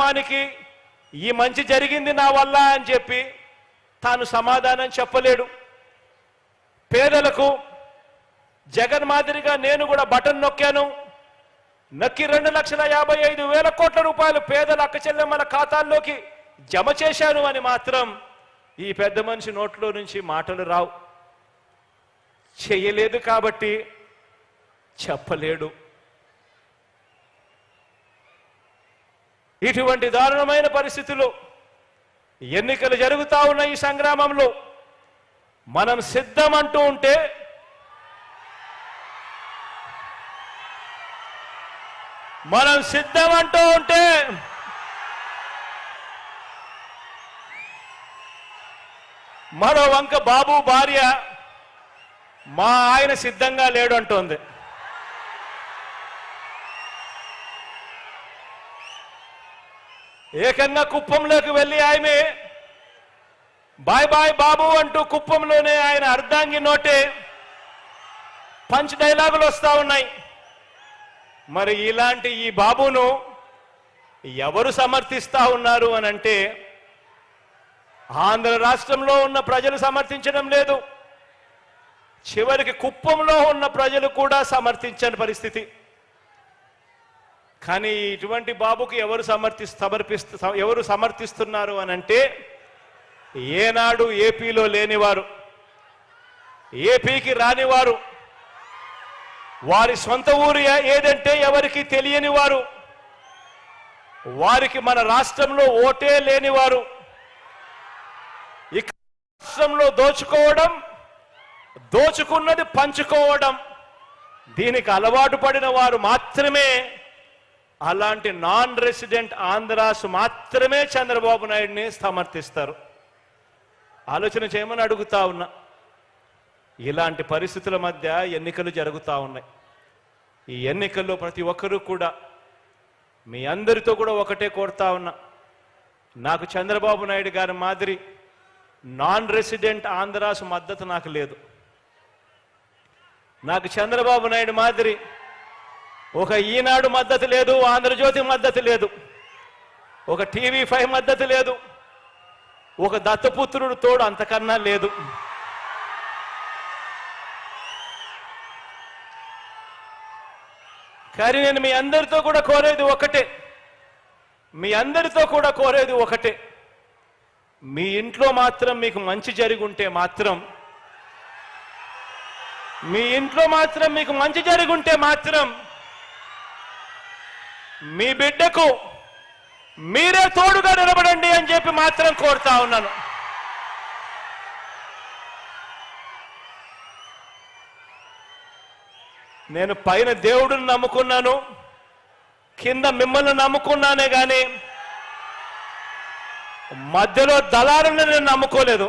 గ్రామానికి ఈ మంచి జరిగింది నా వల్ల అని చెప్పి తాను సమాధానం చెప్పలేడు. పేదలకు జగన్ మాదిరిగా నేను కూడా బటన్ నొక్కాను. నక్కి రెండు లక్షల యాభై ఐదు వేల కోట్ల రూపాయలు పేదల అక్కచెల్లెమ్మల ఖాతాల్లోకి జమ చేశాను అని మాత్రం ఈ పెద్ద మనిషి నోట్లో నుంచి మాటలు రావు. చేయలేదు కాబట్టి చెప్పలేడు. ఇటువంటి దారుణమైన పరిస్థితులు ఎన్నికలు జరుగుతూ ఉన్న ఈ సంగ్రామంలో మనం సిద్ధం అంటూ ఉంటే మనం సిద్ధం అంటూ ఉంటే మరో వంక బాబు భార్య మా ఆయన సిద్ధంగా లేడు అంటోంది ఏకంగా కుప్పంలోకి వెళ్ళి ఆమె బాయ్ బాయ్ బాబు అంటూ కుప్పంలోనే ఆయన అర్ధాంగి నోటే పంచ్ డైలాగులు వస్తా ఉన్నాయి. మరి ఇలాంటి ఈ బాబును ఎవరు సమర్థిస్తా ఉన్నారు అని అంటే ఆంధ్ర రాష్ట్రంలో ఉన్న ప్రజలు సమర్థించడం లేదు. చివరికి కుప్పంలో ఉన్న ప్రజలు కూడా సమర్థించని పరిస్థితి. కానీ ఇటువంటి బాబుకు ఎవరు సమర్థి సమర్పిస్తు ఎవరు సమర్థిస్తున్నారు అని అంటే ఏనాడు ఏపీలో లేనివారు ఏపీకి రానివారు వారి సొంత ఊరు ఏదంటే ఎవరికి తెలియని వారు వారికి మన రాష్ట్రంలో ఓటే లేనివారు. ఇక రాష్ట్రంలో దోచుకోవడం దోచుకున్నది పంచుకోవడం దీనికి అలవాటు పడిన వారు మాత్రమే అలాంటి నాన్ రెసిడెంట్ ఆంధ్రాస్ మాత్రమే చంద్రబాబు నాయుడిని సమర్థిస్తారు. ఆలోచన చేయమని అడుగుతా ఉన్నా. ఇలాంటి పరిస్థితుల మధ్య ఎన్నికలు జరుగుతూ ఉన్నాయి. ఈ ఎన్నికల్లో ప్రతి ఒక్కరూ కూడా మీ అందరితో కూడా ఒకటే కోరుతా ఉన్నా. నాకు చంద్రబాబు నాయుడు గారి మాదిరి నాన్ రెసిడెంట్ ఆంధ్రాస్ మద్దతు నాకు లేదు. నాకు చంద్రబాబు నాయుడు మాదిరి ఒక ఈనాడు మద్దతు లేదు ఆంధ్రజ్యోతి మద్దతు లేదు. ఒక టీవీ ఫైవ్ మద్దతు లేదు. ఒక దత్తపుత్రుడు తోడు అంతకన్నా లేదు. కానీ నేను మీ అందరితో కూడా కోరేది ఒకటే మీ అందరితో కూడా కోరేది ఒకటే మీ ఇంట్లో మాత్రం మీకు మంచి జరిగి ఉంటే మాత్రం మీ ఇంట్లో మాత్రం మీకు మంచి జరిగి ఉంటే మాత్రం మీ బిడ్డకు మీరే తోడుగా నిలబడండి అని చెప్పి మాత్రం కోరుతా ఉన్నాను. నేను పైన దేవుడిని నమ్ముకున్నాను కింద మిమ్మల్ని నమ్ముకున్నానే కానీ మధ్యలో దళారుని నేను నమ్ముకోలేదు.